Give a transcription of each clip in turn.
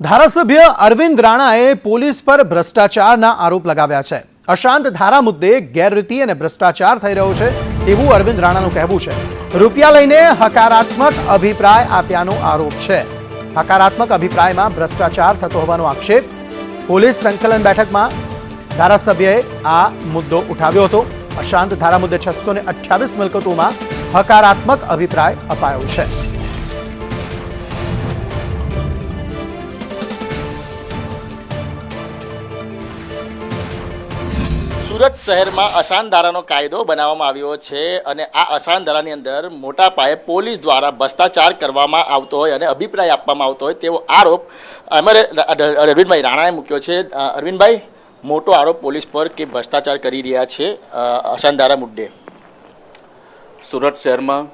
ધારાસભ્ય અરવિંદ રાણાએ પોલીસ પર ભ્રષ્ટાચારના આરોપ લગાવ્યા છે. અશાંત ધારા મુદ્દે ગેરરીતિ અને ભ્રષ્ટાચાર થઈ રહ્યો છે તેવું અરવિંદ રાણાનું કહેવું છે. રૂપિયા લઈને હકારાત્મક અભિપ્રાય આપ્યાનો આરોપ છે. હકારાત્મક અભિપ્રાયમાં ભ્રષ્ટાચાર થતો હોવાનો આક્ષેપ પોલીસ સંકલન બેઠકમાં ધારાસભ્યએ આ મુદ્દો ઉઠાવ્યો હતો. અશાંત ધારા મુદ્દે છસો ને અઠ્યાવીસ મિલકતોમાં હકારાત્મક અભિપ્રાય અપાયો છે. સુરત શહેરમાં અશાંત ધારાનો કાયદો બનાવવામાં આવ્યો છે અને આ અશાંત ધારાની અંદર મોટા પાયે પોલીસ દ્વારા ભ્રષ્ટાચાર કરવામાં આવતો હોય અને અભિપ્રાય આપવામાં આવતો હોય તેવો આરોપ અમારે અરવિંદભાઈ રાણાએ મૂક્યો છે. અરવિંદભાઈ મોટો આરોપ પોલીસ પર કે ભ્રષ્ટાચાર કરી રહ્યા છે અ, અશાંત ધારા મુદ્દે. સુરત શહેરમાં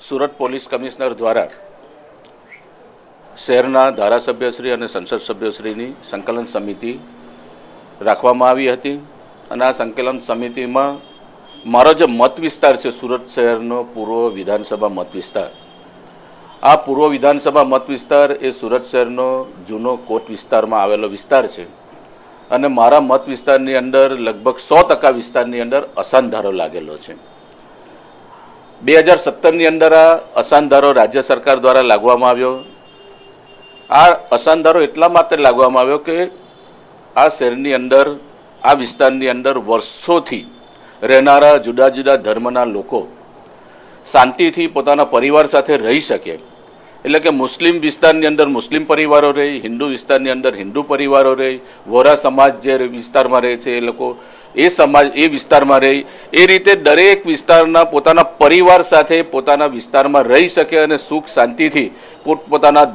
સુરત પોલીસ કમિશનર દ્વારા શહેરના ધારાસભ્યશ્રી અને સંસદ સભ્યશ્રીની સંકલન સમિતિ રાખવામાં આવી હતી અને આ સંકલન સમિતિમાં મારો જે મત વિસ્તાર છે, સુરત શહેરનો પૂર્વ વિધાનસભા મત વિસ્તાર. આ પૂર્વ વિધાનસભા મત વિસ્તાર એ સુરત શહેરનો જૂનો કોટ વિસ્તારમાં આવેલો વિસ્તાર છે અને મારા મત વિસ્તારની અંદર લગભગ સો ટકા વિસ્તારની અંદર અસાનધારો લાગેલો છે. બે હજાર સત્તરની અંદર આ અસાનધારો રાજ્ય સરકાર દ્વારા લાગવામાં આવ્યો. આ અસાનધારો એટલા માટે લાગવામાં આવ્યો કે આ શહેરની અંદર, આ વિસ્તારની અંદર વર્ષોથી રહેનારા જુદા જુદા ધર્મના લોકો શાંતિથી પોતાના પરિવાર સાથે રહી શકે. એટલે કે મુસ્લિમ વિસ્તારની અંદર મુસ્લિમ પરિવારો રહે, હિન્દુ વિસ્તારની અંદર હિન્દુ પરિવારો રહે, વોરા સમાજ જે વિસ્તારમાં રહે છે એ લોકો, એ સમાજ, એ વિસ્તારમાં રહે, એ રીતે દરેક વિસ્તારના પોતાના પરિવાર સાથે પોતાના વિસ્તારમાં રહી શકે અને સુખ શાંતિથી પોતપોતાના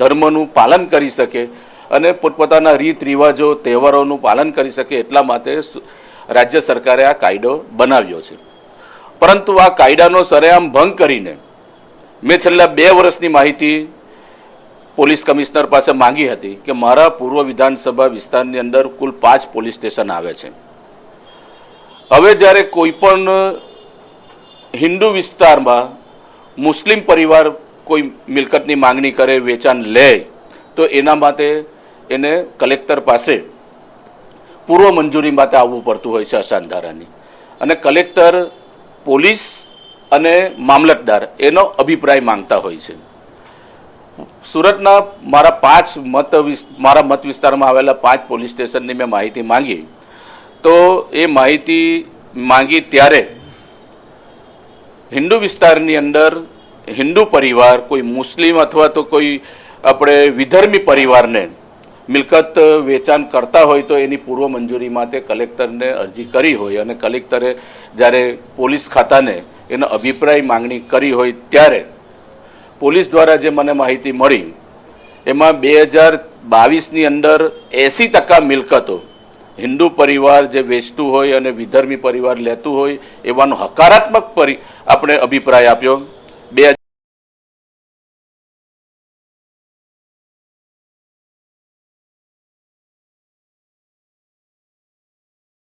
ધર્મનું પાલન કરી શકે. અને પોતપોતાના રીત રિવાજો, તહેવારોનું પાલન કરી શકે એટલા માટે રાજ્ય સરકારે આ કાયદો બનાવ્યો છે. પરંતુ આ કાયદાનો સરેઆમ ભંગ કરીને મેં છેલ્લા બે વર્ષની માહિતી પોલીસ કમિશનર પાસે માંગી હતી કે મારા પૂર્વ વિધાનસભા વિસ્તારની અંદર કુલ પાંચ પોલીસ સ્ટેશન આવે છે. હવે જ્યારે કોઈ પણ હિન્દુ વિસ્તારમાં મુસ્લિમ પરિવાર કોઈ મિલકતની માંગણી કરે, વેચાણ લે, તો એના માટે એને કલેક્ટર પાસે પૂર્વ મંજૂરી માટે આવવું પડતું હોય છે અશાંત ધારાની. અને કલેક્ટર, પોલીસ અને મામલતદાર એનો અભિપ્રાય માંગતા હોય છે. સુરતના મારા પાંચ મત મારા મત વિસ્તારમાં આવેલા પાંચ પોલીસ સ્ટેશનની મેં માહિતી માંગી. તો એ માહિતી માંગી ત્યારે હિન્દુ વિસ્તારની અંદર હિન્દુ પરિવાર, કોઈ મુસ્લિમ અથવા તો કોઈ આપણે વિધર્મી પરિવારને મિલકત વેચાણ કરતા હોય તો એની પૂર્વ મંજૂરી માટે કલેક્ટરને અરજી કરી હોય અને કલેક્ટરે જ્યારે પોલીસ ખાતાને એનો અભિપ્રાય માંગણી કરી હોય ત્યારે પોલીસ દ્વારા જે મને માહિતી મળી, એમાં બે હજાર બાવીસની અંદર એંસી ટકા મિલકતો હિન્દુ પરિવાર જે વેચતું હોય અને વિધર્મી પરિવાર લેતું હોય એવાનો હકારાત્મક પરી, આપણે અભિપ્રાય આપ્યો.